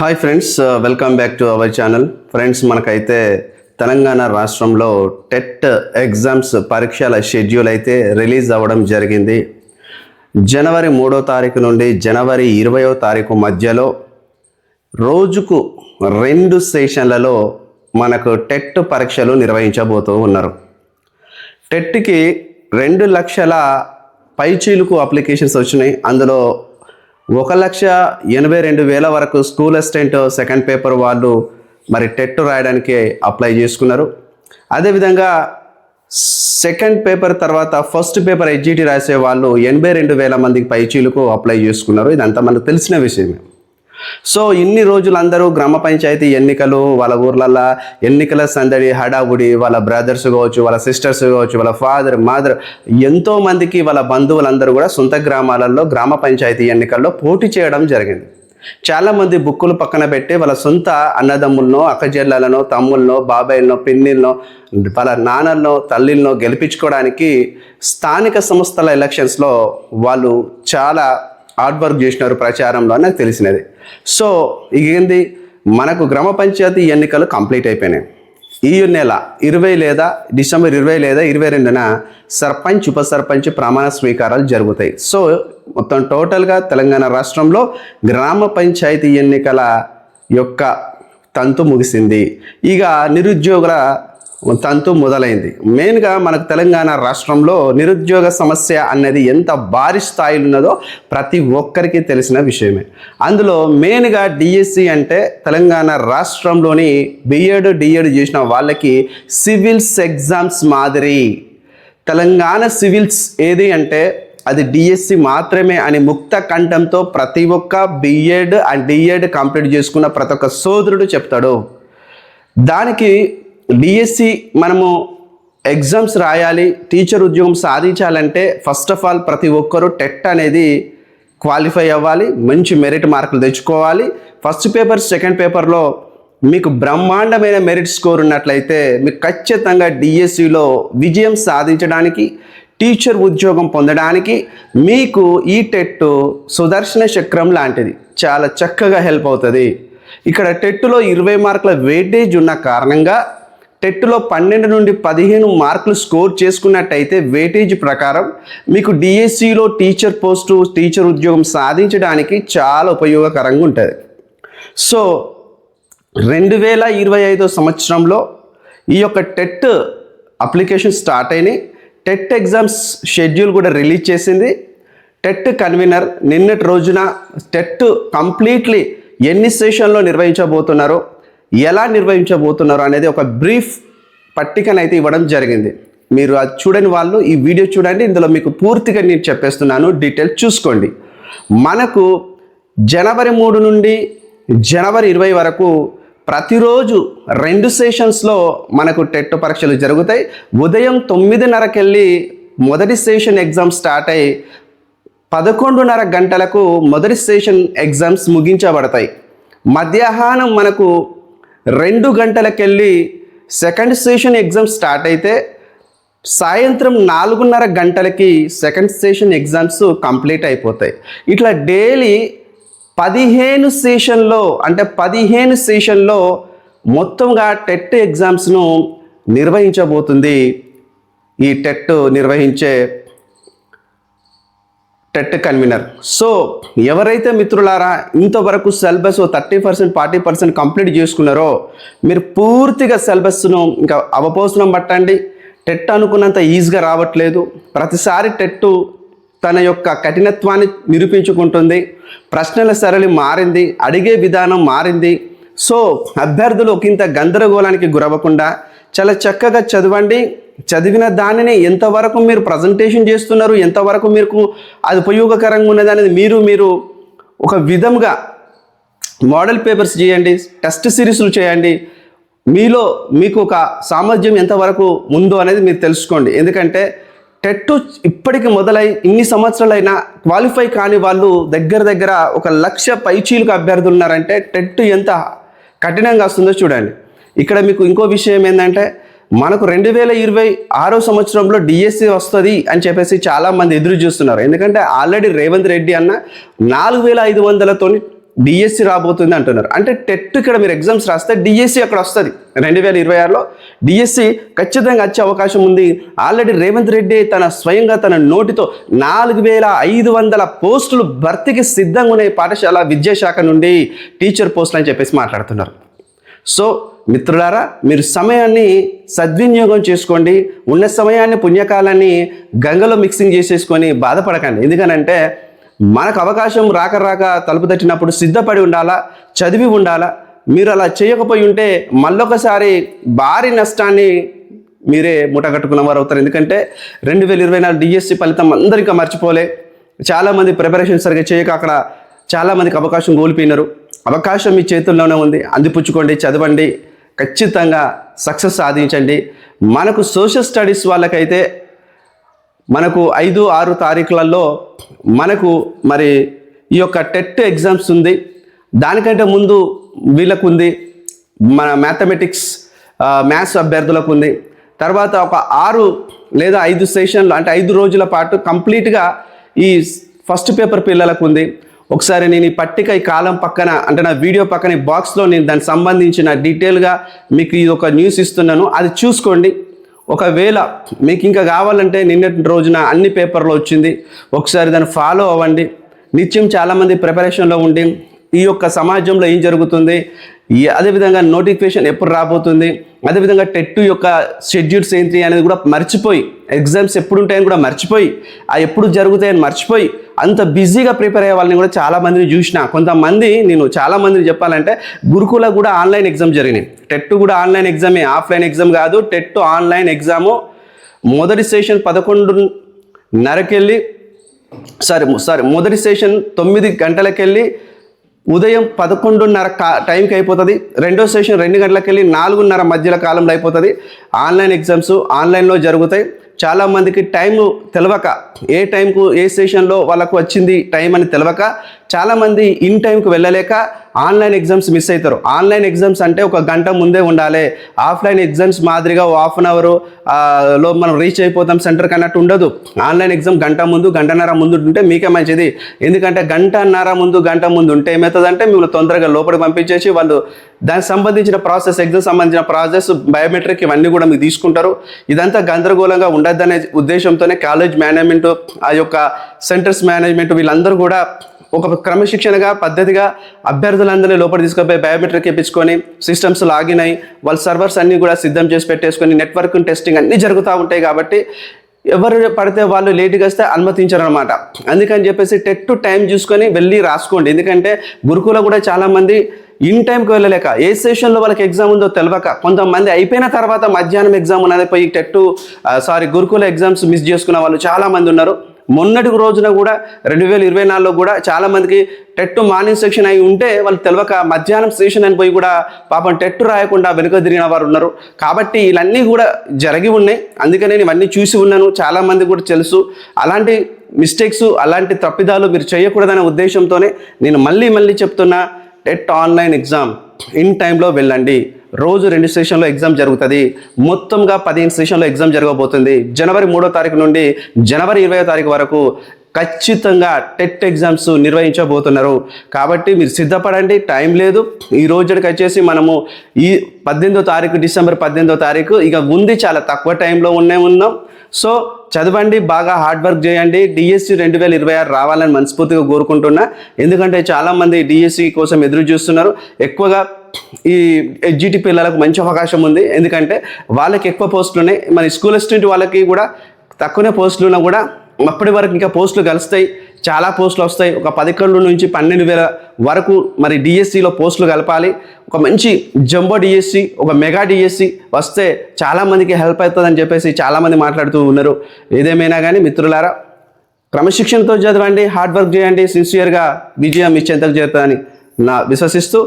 Hi friends welcome back to our channel friends మనకైతే తెలంగాణ రాష్ట్రంలో TET exams పరీక్షల schedule అయితే రిలీజ్ అవ్వడం జరిగింది. జనవరి మూడో తారీఖు నుండి జనవరి ఇరవయో తారీఖు మధ్యలో రోజుకు రెండు సెషన్లలో మనకు టెట్ పరీక్షలు నిర్వహించబోతూ ఉన్నారు. టెట్కి రెండు లక్షల పైచీలకు అప్లికేషన్స్ వచ్చినాయి. అందులో ఒక లక్ష ఎనభై రెండు వేల వరకు స్కూల్ అసిస్టెంట్ సెకండ్ పేపర్ వాళ్ళు మరి టెట్ రాయడానికి అప్లై చేసుకున్నారు. అదేవిధంగా సెకండ్ పేపర్ తర్వాత ఫస్ట్ పేపర్ ఎడ్జిటి రాసే వాళ్ళు ఎనభై రెండు వేల మందికి పైచీలకు అప్లై చేసుకున్నారు. ఇదంతా మనకు తెలిసిన విషయమే. సో ఇన్ని రోజులు అందరూ గ్రామ పంచాయతీ ఎన్నికలు వాళ్ళ ఊర్లల్లో ఎన్నికల సందడి హడావుడి వాళ్ళ బ్రదర్స్ కావచ్చు వాళ్ళ సిస్టర్స్ కావచ్చు వాళ్ళ ఫాదర్ మదర్ ఎంతో మందికి వాళ్ళ బంధువులందరూ కూడా సొంత గ్రామాలలో గ్రామ పంచాయతీ ఎన్నికల్లో పోటీ చేయడం జరిగింది. చాలామంది బుక్కులు పక్కన పెట్టి వాళ్ళ సొంత అన్నదమ్ములను అక్కజెల్లలను తమ్ముళ్ళనో బాబాయిలనో పిన్నిలను వాళ్ళ నాన్నలను తల్లిలను గెలిపించుకోవడానికి స్థానిక సంస్థల ఎలక్షన్స్లో వాళ్ళు చాలా హార్డ్ వర్క్ చేసినారు ప్రచారంలో నాకు తెలిసినది. సో ఇక ఏంది? మనకు గ్రామ పంచాయతీ ఎన్నికలు కంప్లీట్ అయిపోయినాయి. ఈ నెల ఇరవై లేదా డిసెంబర్ ఇరవై లేదా ఇరవై రెండున సర్పంచ్ ఉప సర్పంచ్ ప్రమాణ స్వీకారాలు జరుగుతాయి. సో మొత్తం టోటల్గా తెలంగాణ రాష్ట్రంలో గ్రామ పంచాయతీ ఎన్నికల యొక్క తంతు ముగిసింది. ఇక నిరుద్యోగుల తంతు మొదలైంది. మెయిన్గా మనకు తెలంగాణ రాష్ట్రంలో నిరుద్యోగ సమస్య అనేది ఎంత భారీ స్థాయిలో ఉన్నదో ప్రతి ఒక్కరికి తెలిసిన విషయమే. అందులో మెయిన్గా డిఎస్సి అంటే తెలంగాణ రాష్ట్రంలోని బిఎడ్ డిఎడ్ చేసిన వాళ్ళకి సివిల్స్ ఎగ్జామ్స్ మాదిరి. తెలంగాణ సివిల్స్ ఏది అంటే అది డిఎస్సి మాత్రమే అని ముక్త కంఠంతో ప్రతి ఒక్క బిఎడ్ అండ్ డిఎడ్ కంప్లీట్ చేసుకున్న ప్రతి ఒక్క సోదరుడు చెప్తాడు. దానికి డిఎస్సి మనము ఎగ్జామ్స్ రాయాలి టీచర్ ఉద్యోగం సాధించాలంటే ఫస్ట్ ఆఫ్ ఆల్ ప్రతి ఒక్కరూ టెట్ అనేది క్వాలిఫై అవ్వాలి మంచి మెరిట్ మార్కులు తెచ్చుకోవాలి. ఫస్ట్ పేపర్ సెకండ్ పేపర్లో మీకు బ్రహ్మాండమైన మెరిట్ స్కోర్ ఉన్నట్లయితే మీకు ఖచ్చితంగా డిఎస్సిలో విజయం సాధించడానికి టీచర్ ఉద్యోగం పొందడానికి మీకు ఈ టెట్ సుదర్శన చక్రం లాంటిది. చాలా చక్కగా హెల్ప్ అవుతుంది. ఇక్కడ టెట్లో ఇరవై మార్కుల వెయిటేజ్ ఉన్న కారణంగా టెట్లో పన్నెండు నుండి పదిహేను మార్కులు స్కోర్ చేసుకున్నట్టయితే వెయిటేజ్ ప్రకారం మీకు డిఎస్సిలో టీచర్ పోస్టు టీచర్ ఉద్యోగం సాధించడానికి చాలా ఉపయోగకరంగా ఉంటుంది. సో రెండు వేల ఇరవై ఐదో సంవత్సరంలో ఈ యొక్క టెట్ అప్లికేషన్ స్టార్ట్ అయినాయి. టెట్ ఎగ్జామ్స్ షెడ్యూల్ కూడా రిలీజ్ చేసింది. టెట్ కన్వీనర్ నిన్నటి రోజున టెట్ కంప్లీట్లీ ఎన్ని సెషన్లో నిర్వహించబోతున్నారో ఎలా నిర్వహించబోతున్నారు అనేది ఒక బ్రీఫ్ పట్టికనైతే ఇవ్వడం జరిగింది. మీరు అది చూడని వాళ్ళు ఈ వీడియో చూడండి. ఇందులో మీకు పూర్తిగా నేను చెప్పేస్తున్నాను. డీటెయిల్స్ చూసుకోండి. మనకు జనవరి మూడు నుండి జనవరి ఇరవై వరకు ప్రతిరోజు రెండు సెషన్స్లో మనకు టెట్ పరీక్షలు జరుగుతాయి. ఉదయం తొమ్మిదిన్నరకెళ్ళి మొదటి సెషన్ ఎగ్జామ్ స్టార్ట్ అయ్యి పదకొండున్నర గంటలకు మొదటి సెషన్ ఎగ్జామ్స్ ముగించబడతాయి. మధ్యాహ్నం మనకు రెండు గంటలకెళ్ళి సెకండ్ సెషన్ ఎగ్జామ్ స్టార్ట్ అయితే సాయంత్రం నాలుగున్నర గంటలకి సెకండ్ సెషన్ ఎగ్జామ్స్ కంప్లీట్ అయిపోతాయి. ఇట్లా డైలీ పదిహేను సెషన్లో అంటే పదిహేను సెషన్లో మొత్తంగా టెట్ ఎగ్జామ్స్ను నిర్వహించబోతుంది. ఈ టెట్ నిర్వహించే టెట్ కన్వీనర్. సో ఎవరైతే మిత్రులారా ఇంతవరకు syllabus thirty percent forty percent complete చేసుకున్నారో మీరు పూర్తిగా సిలబస్ను ఇంకా అవపోసనం పట్టండి. టెట్ అనుకున్నంత ఈజీగా రావట్లేదు. ప్రతిసారి టెట్టు తన యొక్క కఠినత్వాన్ని నిరూపించుకుంటుంది. ప్రశ్నల సరళి మారింది అడిగే విధానం మారింది. సో అభ్యర్థులు ఒకంత గందరగోళానికి గురవ్వకుండా చాలా చక్కగా చదవండి. చదివిన దానిని ఎంతవరకు మీరు ప్రజెంటేషన్ చేస్తున్నారు ఎంతవరకు మీకు అది ఉపయోగకరంగా ఉన్నది అనేది మీరు మీరు ఒక విధంగా మోడల్ పేపర్స్ చేయండి టెస్ట్ సిరీస్లు చేయండి. మీలో మీకు ఒక సామర్థ్యం ఎంతవరకు ఉందో అనేది మీరు తెలుసుకోండి. ఎందుకంటే టెట్ ఇప్పటికి మొదలై ఇన్ని సంవత్సరాలైనా క్వాలిఫై కాని వాళ్ళు దగ్గర దగ్గర ఒక లక్ష పైచీలకు అభ్యర్థులు ఉన్నారంటే టెట్ ఎంత కఠినంగా వస్తుందో చూడండి. ఇక్కడ మీకు ఇంకో విషయం ఏంటంటే మనకు రెండు వేల ఇరవై ఆరో సంవత్సరంలో డిఎస్సి వస్తుంది అని చెప్పేసి చాలామంది ఎదురు చూస్తున్నారు. ఎందుకంటే ఆల్రెడీ రేవంత్ రెడ్డి అన్న నాలుగు వేల ఐదు వందలతో డిఎస్సి రాబోతుంది అంటున్నారు. అంటే టెట్ ఇక్కడ మీరు ఎగ్జామ్స్ రాస్తే డిఎస్సి అక్కడ వస్తుంది. రెండు వేల ఇరవై ఆరులో డిఎస్సి ఖచ్చితంగా వచ్చే అవకాశం ఉంది. ఆల్రెడీ రేవంత్ రెడ్డి తన స్వయంగా తన నోటితో నాలుగు వేల ఐదు వందల పోస్టులు భర్తీకి సిద్ధంగా ఉన్నాయి పాఠశాల విద్యాశాఖ నుండి టీచర్ పోస్టులు అని చెప్పేసి మాట్లాడుతున్నారు. సో మిత్రులారా మీరు సమయాన్ని సద్వినియోగం చేసుకోండి. ఉన్న సమయాన్ని పుణ్యకాలాన్ని గంగలో మిక్సింగ్ చేసేసుకొని బాధపడకండి. ఎందుకనంటే మనకు అవకాశం రాక రాక తలుపు తట్టినప్పుడు సిద్ధపడి ఉండాలా చదివి ఉండాలా మీరు అలా చేయకపోయి ఉంటే మళ్ళొకసారి భారీ నష్టాన్ని మీరే మూటగట్టుకున్న వారు అవుతారు. ఎందుకంటే రెండు వేల ఇరవై నాలుగు డిఎస్సి ఫలితం అందరికీ మర్చిపోలే. చాలామంది ప్రిపరేషన్ సరిగ్గా చేయక అక్కడ చాలామందికి అవకాశం కోల్పోయినారు. అవకాశం మీ చేతుల్లోనే ఉంది. అందిపుచ్చుకోండి చదవండి. ఖచ్చితంగా సక్సెస్ సాధించండి. మనకు సోషల్ స్టడీస్ వాళ్ళకైతే మనకు ఐదు ఆరు తారీఖులలో మనకు మరి ఈ యొక్క టెట్ ఎగ్జామ్స్ ఉంది. దానికంటే ముందు వీళ్ళకు ఉంది మన మ్యాథమెటిక్స్ మ్యాథ్స్ అభ్యర్థులకు ఉంది తర్వాత ఒక ఆరు లేదా ఐదు సెషన్లు అంటే ఐదు రోజుల పాటు కంప్లీట్గా ఈ ఫస్ట్ పేపర్ పిల్లలకు ఉంది ఒకసారి నేను ఈ పట్టిక ఈ కాలం పక్కన అంటే నా వీడియో పక్కన ఈ బాక్స్లో నేను దానికి సంబంధించిన డీటెయిల్గా మీకు ఇది ఒక న్యూస్ ఇస్తున్నాను. అది చూసుకోండి. ఒకవేళ మీకు ఇంకా కావాలంటే నిన్నటి రోజున అన్ని పేపర్లో వచ్చింది. ఒకసారి దాన్ని ఫాలో అవ్వండి. నిత్యం చాలామంది ప్రిపరేషన్లో ఉండి ఈ యొక్క సమాజంలో ఏం జరుగుతుంది? ఈ అదేవిధంగా నోటిఫికేషన్ ఎప్పుడు రాబోతుంది? అదేవిధంగా టెట్ యొక్క షెడ్యూల్స్ ఏంటి అనేది కూడా మర్చిపోయి ఎగ్జామ్స్ ఎప్పుడు ఉంటాయని కూడా మర్చిపోయి ఆ ఎప్పుడు జరుగుతాయని మర్చిపోయి అంత బిజీగా ప్రిపేర్ అయ్యే వాళ్ళని కూడా చాలా మందిని చూసిన. కొంతమంది నేను చాలా మందిని చెప్పాలంటే గురుకుల కూడా ఆన్లైన్ ఎగ్జామ్ జరిగినాయి. టెట్ కూడా ఆన్లైన్ ఎగ్జామే ఆఫ్లైన్ ఎగ్జామ్ కాదు టెట్ ఆన్లైన్ ఎగ్జాము. మొదటి సెషన్ పదకొండున్నరకెళ్ళి సారీ సారీ మొదటి సెషన్ తొమ్మిది గంటలకెళ్ళి ఉదయం పదకొండున్నర కా టైంకి అయిపోతుంది. రెండో సెషన్ రెండు గంటలకు వెళ్ళి నాలుగున్నర మధ్యల కాలంలో అయిపోతుంది. ఆన్లైన్ ఎగ్జామ్స్ ఆన్లైన్లో జరుగుతాయి. చాలామందికి టైం తెలవక ఏ టైంకు ఏ సెషన్లో వాళ్ళకు వచ్చింది టైం అని తెలవక చాలామంది ఇన్ టైంకి వెళ్ళలేక ఆన్లైన్ ఎగ్జామ్స్ మిస్ అవుతారు ఆన్లైన్ ఎగ్జామ్స్ అంటే ఒక గంట ముందే ఉండాలి. ఆఫ్లైన్ ఎగ్జామ్స్ మాదిరిగా హాఫ్ అన్ అవర్లో మనం రీచ్ అయిపోతాం సెంటర్కి అన్నట్టు ఉండదు. ఆన్లైన్ ఎగ్జామ్ గంట ముందు గంటన్నర ముందు ఉంటే మీకే మంచిది. ఎందుకంటే గంటన్నర ముందు గంట ముందు ఉంటే ఏమవుతుందంటే మిమ్మల్ని తొందరగా లోపలికి పంపించేసి వాళ్ళు దానికి సంబంధించిన ప్రాసెస్ ఎగ్జామ్ సంబంధించిన ప్రాసెస్ బయోమెట్రిక్ ఇవన్నీ కూడా మీకు తీసుకుంటారు. ఇదంతా గందరగోళంగా ఉండద్దనే ఉద్దేశంతోనే కాలేజ్ మేనేజ్మెంట్ ఆ యొక్క సెంటర్స్ మేనేజ్మెంట్ వీళ్ళందరూ కూడా ఒక క్రమశిక్షణగా పద్ధతిగా అభ్యర్థులందరినీ లోపల తీసుకుపోయి బయోమెట్రిక్ ఇప్పించుకొని సిస్టమ్స్ లాగిన్ అయ్యి వాళ్ళ సర్వర్స్ అన్నీ కూడా సిద్ధం చేసి పెట్టేసుకొని నెట్వర్క్ టెస్టింగ్ అన్నీ జరుగుతూ ఉంటాయి కాబట్టి ఎవరు పడితే వాళ్ళు లేట్గా వస్తే అనుమతించరు అనమాట అందుకని చెప్పేసి టెట్ టు టైం చూసుకొని వెళ్ళి రాసుకోండి. ఎందుకంటే గురుకుల కూడా చాలామంది ఇన్ టైంకి వెళ్ళలేక ఏ సెషన్లో వాళ్ళకి ఎగ్జామ్ ఉందో తెలియక కొంతమంది అయిపోయిన తర్వాత మధ్యాహ్నం ఎగ్జామ్ ఉన్నది పోయి టెట్టు సారీ గురుకుల ఎగ్జామ్స్ మిస్ చేసుకున్న వాళ్ళు చాలామంది ఉన్నారు. మొన్నటి రోజున కూడా రెండు వేల ఇరవై నాలుగులో కూడా చాలామందికి టెట్టు టెట్ మార్నింగ్ సెక్షన్ అయి ఉంటే వాళ్ళు తెలియక మధ్యాహ్నం సెషన్ అని పోయి కూడా పాపం టెట్ రాయకుండా వెనుక తిరిగిన వారు ఉన్నారు. కాబట్టి ఇవన్నీ కూడా జరిగి ఉన్నాయి. అందుకనే నేను ఇవన్నీ చూసి ఉన్నాను. చాలామంది కూడా తెలుసు. అలాంటి మిస్టేక్స్ అలాంటి తప్పిదాలు మీరు చేయకూడదనే ఉద్దేశంతోనే నేను మళ్ళీ మళ్ళీ చెప్తున్నా టెట్ ఆన్లైన్ ఎగ్జామ్ ఇన్ టైంలో వెళ్ళండి. రోజు రెండు సెషన్లో ఎగ్జామ్ జరుగుతుంది. మొత్తంగా పదిహేను సెషన్లో ఎగ్జామ్ జరగబోతుంది. జనవరి మూడో తారీఖు నుండి జనవరి ఇరవై తారీఖు వరకు ఖచ్చితంగా టెట్ ఎగ్జామ్స్ నిర్వహించబోతున్నారు. కాబట్టి మీరు సిద్ధపడండి టైం లేదు. ఈ రోజుకి వచ్చేసి మనము ఈ పద్దెనిమిదో తారీఖు డిసెంబర్ పద్దెనిమిదో తారీఖు ఇక ఉంది చాలా తక్కువ టైంలో ఉన్నే ఉన్నాం. సో చదవండి బాగా హార్డ్ వర్క్ చేయండి. డిఎస్సి రెండు వేల ఇరవై ఆరు రావాలని మనస్ఫూర్తిగా కోరుకుంటున్నా. ఎందుకంటే చాలామంది డిఎస్సి కోసం ఎదురు చూస్తున్నారు. ఎక్కువగా ఈ ఎడ్జిటి పిల్లలకు మంచి అవకాశం ఉంది. ఎందుకంటే వాళ్ళకి ఎక్కువ పోస్టులు ఉన్నాయి. మన స్కూల్ అసిస్టెంట్ వాళ్ళకి కూడా తక్కువనే పోస్టులు ఉన్నా కూడా అప్పటి వరకు ఇంకా పోస్టులు కలుస్తాయి. చాలా పోస్టులు వస్తాయి. ఒక పదకొండు నుంచి పన్నెండు వేల వరకు మరి డిఎస్సిలో పోస్టులు కలపాలి. ఒక మంచి జంబో డిఎస్సి ఒక మెగా డిఎస్సి వస్తే చాలామందికి హెల్ప్ అవుతుందని చెప్పేసి చాలామంది మాట్లాడుతూ ఉన్నారు. ఏదేమైనా కానీ మిత్రులారా క్రమశిక్షణతో చదవండి హార్డ్ వర్క్ చేయండి. సిన్సియర్గా విజయం ఇచ్చేంతకు చేరుతుందని నా విశ్వసిస్తూ